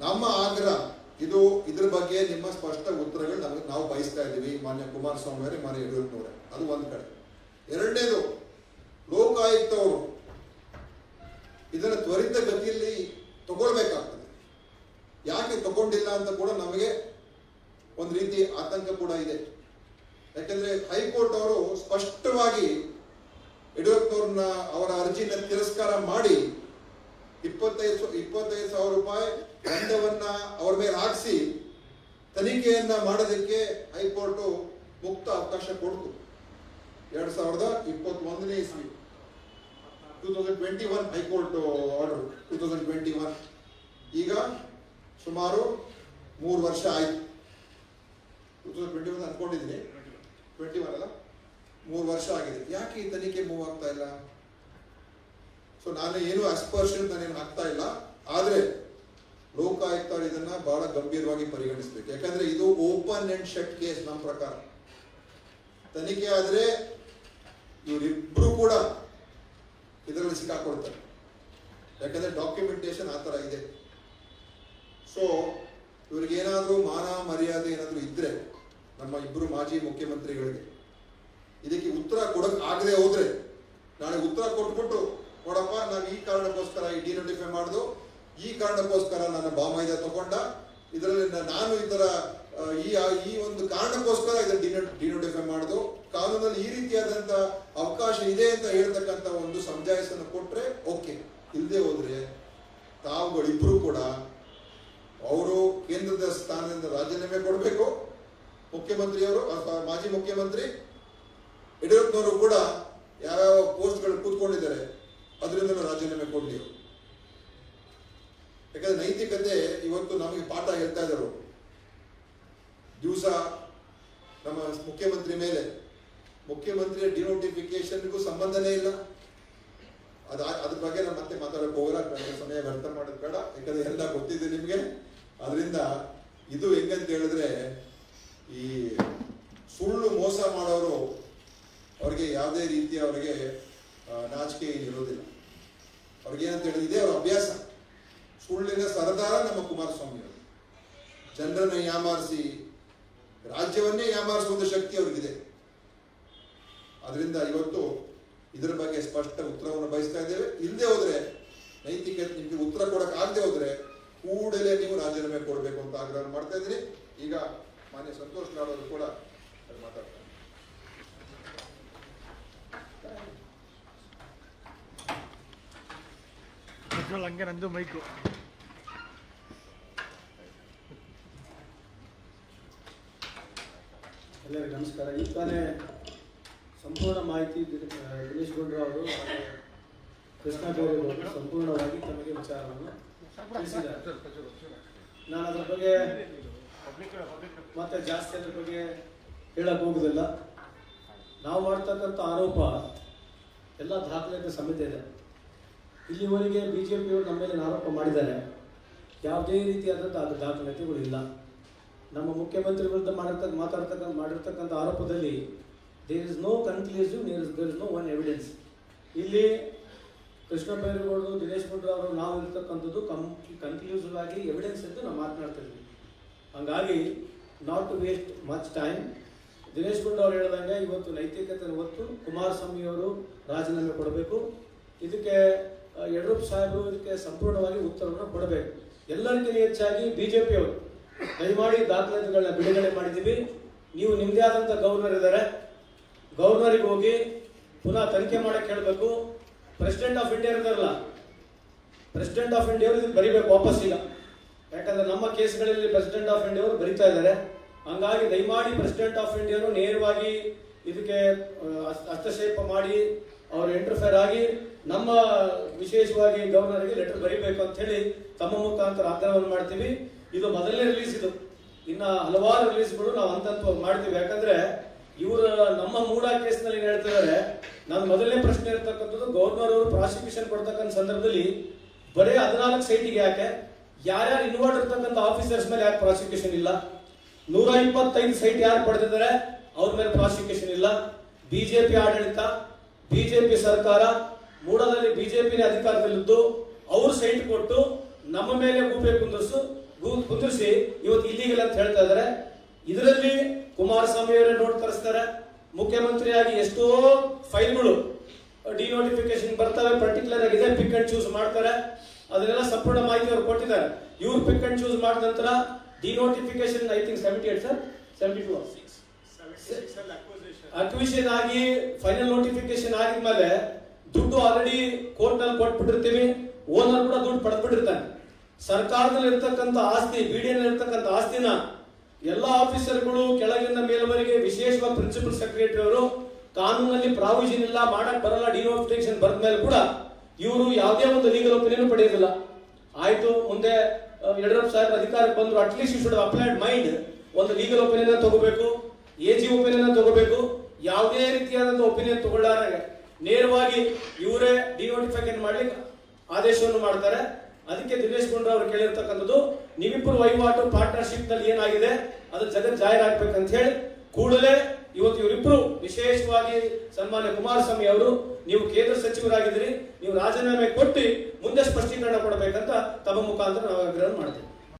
ನಮ್ಮ ಆಗ್ರಹ, ಇದು ಇದ್ರ ಬಗ್ಗೆ ನಿಮ್ಮ ಸ್ಪಷ್ಟ ಉತ್ತರಗಳು ನಮಗೆ ನಾವು ಬಯಸ್ತಾ ಇದ್ದೀವಿ. ಮಾನ್ಯ ಕುಮಾರಸ್ವಾಮಿ ಅವರೇ, ಮಾನ್ಯ ಯಡಿಯೂರಪ್ಪನವರೇ. ಅದು ಒಂದು ಕಡೆ. ಎರಡನೇದು ಲೋಕಾಯುಕ್ತ ಅವರು ಇದನ್ನು ತ್ವರಿತ ಗತಿಯಲ್ಲಿ ತಗೊಳ್ಬೇಕಾಗ್ತದೆ. ಯಾಕೆ ತಗೊಂಡಿಲ್ಲ ಅಂತ ಕೂಡ ನಮಗೆ ಒಂದು ರೀತಿ ಆತಂಕ ಕೂಡ ಇದೆ. ಯಾಕಂದ್ರೆ ಹೈಕೋರ್ಟ್ ಅವರು ಸ್ಪಷ್ಟವಾಗಿ ಯಡಿಯೂರಪ್ಪನವ್ರನ್ನ ಅವರ ಅರ್ಜಿನ ತಿರಸ್ಕಾರ ಮಾಡಿ ಇಪ್ಪತ್ತೈದು ಇಪ್ಪತ್ತೈದು ಸಾವಿರ ರೂಪಾಯಿ ದಂಡವನ್ನ ಅವರ ಮೇಲೆ ಹಾಕಿಸಿ ತನಿಖೆಯನ್ನ ಮಾಡೋದಕ್ಕೆ ಹೈಕೋರ್ಟ್ ಮುಕ್ತ ಅವಕಾಶ ಕೊಡ್ತು. ಎರಡ್ ಸಾವಿರದ ಇಪ್ಪತ್ತೊಂದನೇ ಇಸ್ವಿ. Two thousand twenty one high court order. Two thousand twenty one. ಈಗ ಸುಮಾರು ಮೂರು ವರ್ಷ ಆಯ್ತು. ಟೂ ತೌಸಂಡ್ ಟ್ವೆಂಟಿ ಒನ್ ಅನ್ಕೊಂಡಿದ್ದೀನಿ. ಟ್ವೆಂಟಿ ಒನ್ ಅಲ್ಲ? ಮೂರು ವರ್ಷ ಆಗಿದೆ. ಯಾಕೆ ಈ ತನಿಖೆ ಮೂವ್ ಆಗ್ತಾ ಇಲ್ಲ? ಸೊ ನಾನು ಏನು ಅಸ್ಪರ್ಷನ್ ನಾನೇನು ಆಗ್ತಾ ಇಲ್ಲ. ಆದರೆ ಲೋಕಾಯುಕ್ತರು ಇದನ್ನ ಬಹಳ ಗಂಭೀರವಾಗಿ ಪರಿಗಣಿಸಬೇಕು. ಯಾಕಂದ್ರೆ ಇದು ಓಪನ್ ಅಂಡ್ ಶಟ್ ಕೇಸ್ ನಮ್ಮ ಪ್ರಕಾರ. ತನಿಖೆ ಆದ್ರೆ ಇವರಿಬ್ರು ಕೂಡ ಇದರಲ್ಲಿ ಸಿಕ್ಕಾಕೊಳ್ತಾರೆ ಯಾಕಂದ್ರೆ ಡಾಕ್ಯುಮೆಂಟೇಶನ್ ಆ ಥರ ಇದೆ. ಸೊ ಇವ್ರಿಗೇನಾದರೂ ಮಾನ ಮರ್ಯಾದೆ ಏನಾದರೂ ಇದ್ರೆ ನಮ್ಮ ಇಬ್ಬರು ಮಾಜಿ ಮುಖ್ಯಮಂತ್ರಿಗಳಿಗೆ ಇದಕ್ಕೆ ಉತ್ತರ ಕೊಡಕ್ ಆಗದೆ ಹೋದ್ರೆ ನಾಳೆ ಉತ್ತರ ಕೊಟ್ಬಿಟ್ಟು, ನೋಡಪ್ಪ, ನಾನು ಈ ಕಾರಣಕ್ಕೋಸ್ಕರ ಈ ಡಿನೋಟಿಫೈ ಮಾಡ್ದು, ಈ ಕಾರಣಕ್ಕೋಸ್ಕರ ನನ್ನ ಬಾಮೈದ ತಗೊಂಡ, ಇದರಲ್ಲಿ ನಾನು ತರ ಈ ಈ ಒಂದು ಕಾರಣಕ್ಕೋಸ್ಕರ ಇದನ್ನ ಡಿನೋ ಡಿನೋಟಿಫೈ ಮಾಡುದು, ಕಾನೂನಲ್ಲಿ ಈ ರೀತಿಯಾದಂತ ಅವಕಾಶ ಇದೆ ಅಂತ ಹೇಳ್ತಕ್ಕಂತ ಒಂದು ಸಮಜಾಯಿಸನ್ನು ಕೊಟ್ರೆ ಓಕೆ. ಇಲ್ಲದೆ ಹೋದ್ರೆ ತಾವುಗಳಿಬ್ರು ಕೂಡ ಅವರು ಕೇಂದ್ರದ ಸ್ಥಾನದಿಂದ ರಾಜೀನಾಮೆ ಕೊಡಬೇಕು. ಮುಖ್ಯಮಂತ್ರಿಯವರು, ಅಥವಾ ಮಾಜಿ ಮುಖ್ಯಮಂತ್ರಿ ಯಡಿಯೂರಪ್ಪನವರು ಕೂಡ ಯಾವ್ಯಾವ ಪೋಸ್ಟ್ಗಳು ಕೂತ್ಕೊಂಡಿದ್ದಾರೆ ಅದರಿಂದ ರಾಜೀನಾಮೆ ಕೊಡ್ಲಿ. ಯಾಕಂದ್ರೆ ನೈತಿಕತೆ ಇವತ್ತು ನಮಗೆ ಪಾಠ ಹೇಳ್ತಾ ಇದ್ದರು. ದಿವಸ ನಮ್ಮ ಮುಖ್ಯಮಂತ್ರಿ ಮೇಲೆ. ಮುಖ್ಯಮಂತ್ರಿಯ ಡಿನೋಟಿಫಿಕೇಶನ್ಗೂ ಸಂಬಂಧನೇ ಇಲ್ಲ. ಅದ, ಅದ್ರ ಬಗ್ಗೆ ನಾನು ಮತ್ತೆ ಮಾತಾಡೋಕೆ ಹೋಗಲ್ಲ ಸಮಯ ವ್ಯರ್ಥ ಮಾಡೋದು ಬೇಡ. ಯಾಕಂದ್ರೆ ಎಲ್ಲ ಗೊತ್ತಿದೆ ನಿಮಗೆ. ಅದರಿಂದ ಇದು ಹೆಂಗಂತ ಹೇಳಿದ್ರೆ ಈ ಸುಳ್ಳು ಮೋಸ ಮಾಡೋರು ಅವ್ರಿಗೆ ಯಾವುದೇ ರೀತಿಯ ಅವರಿಗೆ ನಾಚಿಕೆ ಇರೋದಿಲ್ಲ. ಅವ್ರಿಗೆ ಏನಂತ ಹೇಳಿದ್ರೆ ಇದೇ ಅವ್ರ ಅಭ್ಯಾಸ. ಸುಳ್ಳಿನ ಸರದಾರ ನಮ್ಮ ಕುಮಾರಸ್ವಾಮಿ ಅವರು. ಜನರನ್ನ ಯಾಮಾರಿಸಿ, ರಾಜ್ಯವನ್ನೇ ಯಾಮಾರಿಸುವಂತ ಶಕ್ತಿ ಅವ್ರಿಗಿದೆ. ಅದರಿಂದ ಇವತ್ತು ಇದರ ಬಗ್ಗೆ ಸ್ಪಷ್ಟ ಉತ್ತರವನ್ನು ಬಯಸ್ತಾ ಇದ್ದೇವೆ. ಇಲ್ಲದೆ ಹೋದ್ರೆ ನೈತಿಕತೆ ನಿಮಗೆ ಉತ್ತರ ಕೊಡಕ್ಕೆ ಆಗದೆ ಹೋದ್ರೆ, ಕೂಡಲೇ ನೀವು ರಾಜೀನಾಮೆ ಕೊಡಬೇಕು ಅಂತ ಆಗ್ರಹ ಮಾಡ್ತಾ ಇದ್ದೀನಿ. ಈಗ ಮಾನ್ಯ ಸಂತೋಷ್ ಅವರು ಕೂಡ ಮಾತಾಡ್ತಾರೆ.
ಹಂಗೆ ನಂದು ಮೈಕು
ಎಲ್ಲರಿಗೂ ನಮಸ್ಕಾರ. ಈ ತಾನೇ ಸಂಪೂರ್ಣ ಮಾಹಿತಿ ದಿನೇಶ್ ಗುಂಡ್ರು ಅವರು ಕೃಷ್ಣ ಸಂಪೂರ್ಣವಾಗಿ ತಮಗೆ ವಿಚಾರವನ್ನು ತಿಳಿಸಿದ್ದಾರೆ. ನಾನು ಅದರ ಬಗ್ಗೆ ಮತ್ತೆ ಜಾಸ್ತಿ ಅದ್ರ ಬಗ್ಗೆ ಹೇಳಕ್ ಹೋಗುದಿಲ್ಲ. ನಾವು ಮಾಡ್ತಕ್ಕಂಥ ಆರೋಪ ಎಲ್ಲ ದಾಖಲೆಗಳ ಸಮೇತ ಇದೆ. ಇಲ್ಲಿವರೆಗೆ ಬಿ ಜೆ ಪಿಯವರು ನಮ್ಮ ಮೇಲೆ ಆರೋಪ ಮಾಡಿದ್ದಾರೆ. ಯಾವುದೇ ರೀತಿಯಾದಂಥ ದಾಖಲಾತಿಗಳು ಇಲ್ಲ. ನಮ್ಮ ಮುಖ್ಯಮಂತ್ರಿ ವಿರುದ್ಧ ಮಾಡಿರ್ತಕ್ಕ ಮಾತಾಡ್ತಕ್ಕಂಥ ಮಾಡಿರ್ತಕ್ಕಂಥ ಆರೋಪದಲ್ಲಿ there is no conclusive there is there is no one evidence ಇಲ್ಲಿ ಕೃಷ್ಣ ಬೈರೇಗೌಡರು, ದಿನೇಶ್ ಗುಂಡ್ರ ಅವರು ನಾವು ಇರ್ತಕ್ಕಂಥದ್ದು ಕಂ ಕನ್ಕ್ಲೂಸಿವ್ ಆಗಿ ಎವಿಡೆನ್ಸ್ ಎಂದು ನಾವು ಮಾತನಾಡ್ತಿದ್ವಿ ಹಂಗಾಗಿ not to waste much time Dinesh Gundu ಅವ್ರು ಹೇಳಿದಂಗೆ ಇವತ್ತು ನೈತಿಕತೆ ಹೊತ್ತು ಕುಮಾರಸ್ವಾಮಿ ಅವರು ರಾಜೀನಾಮೆ ಕೊಡಬೇಕು. ಇದಕ್ಕೆ ಯಡಿಯೂರಪ್ಪ ಸಾಹೇಬರು ಇದಕ್ಕೆ ಸಂಪೂರ್ಣವಾಗಿ ಉತ್ತರವನ್ನು ಕೊಡಬೇಕು. ಎಲ್ಲರಿಗಿಂತ ಹೆಚ್ಚಾಗಿ ಬಿಜೆಪಿಯವರು ದಯಮಾಡಿ ದಾಖಲಾತಿಗಳನ್ನ ಬಿಡುಗಡೆ ಮಾಡಿದ್ದೀವಿ. ನೀವು ನಿಮ್ಮದೇ ಆದಂಥ ಗವರ್ನರ್ ಇದ್ದಾರೆ. ಗವರ್ನರಿಗೆ ಹೋಗಿ ಪುನಃ ತನಿಖೆ ಮಾಡಕ್ಕೆ ಹೇಳಬೇಕು. ಪ್ರೆಸಿಡೆಂಟ್ ಆಫ್ ಇಂಡಿಯಾ ಇದ್ದಾರಲ್ಲ ಪ್ರೆಸಿಡೆಂಟ್ ಆಫ್ ಇಂಡಿಯಾ ಬರಿಬೇಕು, ವಾಪಸ್ ಈಗ. ಯಾಕಂದ್ರೆ ನಮ್ಮ ಕೇಸ್ಗಳಲ್ಲಿ ಪ್ರೆಸಿಡೆಂಟ್ ಆಫ್ ಇಂಡಿಯಾ ಅವರು ಬರಿತಾ ಇದ್ದಾರೆ. ಹಂಗಾಗಿ ದಯಮಾಡಿ ಪ್ರೆಸಿಡೆಂಟ್ ಆಫ್ ಇಂಡಿಯಾನು ನೇರವಾಗಿ ಇದಕ್ಕೆ ಹಸ್ತಕ್ಷೇಪ ಮಾಡಿ ಅವರು ಇಂಟರ್ಫೇರ್ ಆಗಿ ನಮ್ಮ ವಿಶೇಷವಾಗಿ ಗವರ್ನರ್ಗೆ ಲೆಟರ್ ಬರೀಬೇಕು ಅಂತ ಹೇಳಿ ತಮ್ಮ ಮುಖಾಂತರ ಆಗ್ರಹವನ್ನು ಮಾಡ್ತೀವಿ. ಇದು ಮೊದಲನೇ ರಿಲೀಸ್ ಇದು. ಇನ್ನ ಹಲವಾರು ರಿಲೀಸ್ಗಳು ನಾವು ಹಂತ ಮಾಡ್ತೀವಿ. ಯಾಕಂದ್ರೆ ಇವರು ನಮ್ಮ ಮೂಡ ಕೇಸ್ನಲ್ಲಿ ಏನ್ ಹೇಳ್ತಿದ್ದಾರೆ ನಾನು ಮೊದಲನೇ ಪ್ರಶ್ನೆ ಇರ್ತಕ್ಕಂಥದ್ದು ಗವರ್ನರ್ ಅವರು ಪ್ರಾಸಿಕ್ಯೂಷನ್ ಕೊಡ್ತಕ್ಕಂಥ ಸಂದರ್ಭದಲ್ಲಿ ಬರೀ ಹದಿನಾಲ್ಕು ಸೈಟಿಗೆ ಯಾಕೆ? ಯಾರ್ಯಾರು ಇನ್ವಾಲ್ವ್ ಇರ್ತಕ್ಕಂಥ ಆಫೀಸರ್ಸ್ ಮೇಲೆ ಯಾಕೆ ಪ್ರಾಸಿಕ್ಯೂಷನ್ ಇಲ್ಲ? ನೂರ ಇಪ್ಪತ್ತೈದು ಸೈಟ್ ಯಾರು ಪಡೆದಿದ್ದಾರೆ? ಅವ್ರ ಮೇಲೆ ಪ್ರಾಸಿಕ್ಯೂಷನ್ ಇಲ್ಲ. ಬಿಜೆಪಿ ಆಡಳಿತ, ಬಿಜೆಪಿ ಸರ್ಕಾರ ಮೂಡದಲ್ಲಿ ಬಿಜೆಪಿ ಅಧಿಕಾರದಲ್ಲಿದ್ದು ಅವ್ರ ಸೈಟ್ ಕೊಟ್ಟು ನಮ್ಮ ಮೇಲೆ ಗೂಪೆ ಕುಂದಿಸು ಗೂ- ಕುಂದಿರ್ಸಿ ಇವತ್ತು ಇಲ್ಲಿಗೆಲ್ಲ ಅಂತ ಹೇಳ್ತಾ ಇದ್ದಾರೆ. ಇದರಲ್ಲಿ ಕುಮಾರಸ್ವಾಮಿ ಅವರೇ ನೋಟ್ ತರಿಸ್ತಾರೆ. ಮುಖ್ಯಮಂತ್ರಿಯಾಗಿ ಎಷ್ಟೋ ಫೈಲ್ಗಳು ಡಿನೋಟಿಫಿಕೇಶನ್ ಬರ್ತವೆ. ಪರ್ಟಿಕ್ಯುಲರ್ ಆಗಿ ಇದೇ ಪಿಕ್ ಅಂಡ್ ಚೂಸ್ ಮಾಡ್ತಾರೆ. ಅದನ್ನೆಲ್ಲ ಸಂಪೂರ್ಣ ಮಾಹಿತಿ ಅವ್ರು ಕೊಟ್ಟಿದ್ದಾರೆ. ಇವ್ರು ಪಿಕ್ ಅಂಡ್ ಚೂಸ್ ಮಾಡಿದ ನಂತರ denotification I think seventy eight sir seventy two acquisition ಆಗಿ ಫೈನಲ್ ನೋಟಿಫಿಕೇಶನ್ ಆಗಿದ್ಮೇಲೆ ದುಡ್ಡು ಆಲ್ರೆಡಿ ಕೋರ್ಟ್ನಲ್ಲಿ ಕೊಟ್ಬಿಟ್ಟಿರ್ತೀವಿ. ಓನರ್ ಕೂಡ ದುಡ್ಡು ಪಡೆದ್ಬಿಟ್ಟಿರ್ತಾನೆ. ಸರ್ಕಾರದಲ್ಲಿ ಇರ್ತಕ್ಕಂಥ ಆಸ್ತಿ ಬಿಡಿಯಲ್ಲಿ ಇರ್ತಕ್ಕಂಥ ಆಸ್ತಿನ ಎಲ್ಲ ಆಫೀಸರ್ಗಳು ಕೆಳಗಿನ ಮೇಲ್ವರೆಗೆ ವಿಶೇಷವಾಗಿ ಪ್ರಿನ್ಸಿಪಲ್ ಸೆಕ್ರೆಟರಿ ಅವರು ಕಾನೂನಲ್ಲಿ ಪ್ರಾವಿಷನ್ ಇಲ್ಲ ಮಾಡಕ್ ಬರಲ್ಲ ಡಿನೋಟಿಫಿಕೇಶನ್ ಬರೆದ ಮೇಲೆ ಕೂಡ ಇವರು ಯಾವುದೇ ಒಂದು ಲೀಗಲ್ ಒಪಿನಿಯನ್ ಪಡೆಯೋದಿಲ್ಲ ಆಯ್ತು ಮುಂದೆ ಯಡಿಯೂರಪ್ಪ ಸಾಹೇಬ್ ಅಧಿಕಾರಕ್ಕೆ ಬಂದ್ರು at least you should applied mind ಒಂದು ಲೀಗಲ್ ಒಪಿನಿಯನ್ ತಗೋಬೇಕು ಎ ಜಿ ಒಪಿನಿಯನ್ ತಗೋಬೇಕು, ಯಾವುದೇ ರೀತಿಯಾದಂತ ಒಪಿನಿಯನ್ ತಗೊಳ್ಳಾರ. ನೇರವಾಗಿ ಇವರೇ ಡಿನೋಟಿಫಿಕೇಶನ್ ಮಾಡ್ಲಿಕ್ಕೆ ಆದೇಶವನ್ನು ಮಾಡ್ತಾರೆ. ಅದಕ್ಕೆ ದಿನೇಶ್ ಗುಂಡ್ರ ಅವರು ಕೇಳಿರ್ತಕ್ಕಂಥದ್ದು ನೀವಿಬ್ಬರು ವಹಿವಾಟು ಪಾರ್ಟ್ನರ್ಶಿಪ್ನಲ್ಲಿ ಏನಾಗಿದೆ? ಅದು ಜಗತ್ ಜಾಹೀರಾಗಬೇಕಂತ ಹೇಳಿ, ಕೂಡಲೇ ಇವತ್ತು ಇವರಿಬ್ರು ವಿಶೇಷವಾಗಿ ಸನ್ಮಾನ್ಯ ಕುಮಾರಸ್ವಾಮಿ ಅವರು, ನೀವು ಕೇಂದ್ರ ಸಚಿವರಾಗಿದ್ದೀರಿ, ನೀವು ರಾಜೀನಾಮೆ ಕೊಟ್ಟು ಮುಂದೆ ಸ್ಪಷ್ಟೀಕರಣ ಕೊಡಬೇಕಂತ ತಮ್ಮ ಮುಖಾಂತರ ನಾವು ಆಗ್ರಹ ಮಾಡ್ತೀವಿ.